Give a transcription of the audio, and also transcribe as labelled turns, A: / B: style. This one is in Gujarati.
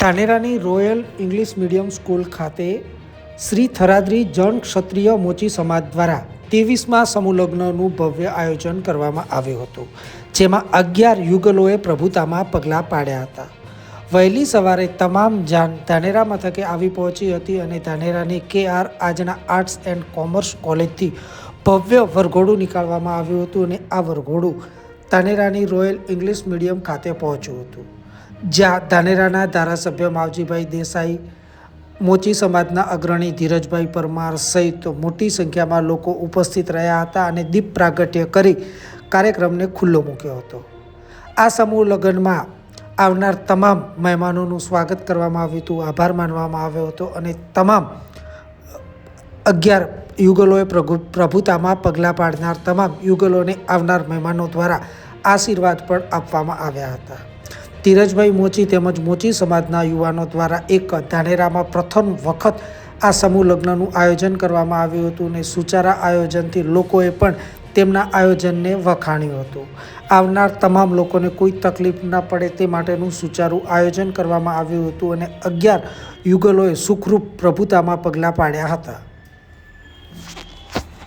A: ધાનેરાની રોયલ ઇંગ્લિશ મીડિયમ સ્કૂલ ખાતે શ્રી થરાદ્રી જન ક્ષત્રિય મોચી સમાજ દ્વારા ત્રેવીસમાં સમુલગ્નનું ભવ્ય આયોજન કરવામાં આવ્યું હતું, જેમાં અગિયાર યુગલોએ પ્રભુતામાં પગલાં પાડ્યા હતા. વહેલી સવારે તમામ જાન ધાનેરા મથકે આવી પહોંચી હતી અને ધાનેરાની કે આર આજના આર્ટ્સ એન્ડ કોમર્સ કોલેજથી ભવ્ય વરઘોડું નીકાળવામાં આવ્યું હતું અને આ વરઘોડું ધાનેરાની રોયલ ઇંગ્લિશ મીડિયમ ખાતે પહોંચ્યું હતું. જ્યાં ધાનેરાના ધારાસભ્ય માવજીભાઈ દેસાઈ, મોચી સમાજના અગ્રણી ધીરજભાઈ પરમાર સહિત મોટી સંખ્યામાં લોકો ઉપસ્થિત રહ્યા હતા અને દીપ પ્રાગટ્ય કરી કાર્યક્રમને ખુલ્લો મૂક્યો હતો. આ સમૂહ લગ્નમાં આવનાર તમામ મહેમાનોનું સ્વાગત કરવામાં આવ્યું હતું, આભાર માનવામાં આવ્યો હતો અને તમામ અગિયાર યુગલોએ પ્રભુ, પ્રભુતામાં પગલાં પાડનાર તમામ યુગલોને આવનાર મહેમાનો દ્વારા આશીર્વાદ પણ આપવામાં આવ્યા હતા. ધીરજભાઈ મોચી તેમજ મોચી સમાજના યુવાનો દ્વારા એક ધાનેરામાં પ્રથમ વખત આ સમૂહ લગ્નનું આયોજન કરવામાં આવ્યું હતું અને સુચારા આયોજનથી લોકોએ પણ તેમના આયોજનને વખાણ્યું હતું. આવનાર તમામ લોકોને કોઈ તકલીફ ન પડે તે માટેનું સુચારું આયોજન કરવામાં આવ્યું હતું અને અગિયાર યુગલોએ સુખરૂપ પ્રભુતામાં પગલાં પાડ્યા હતા.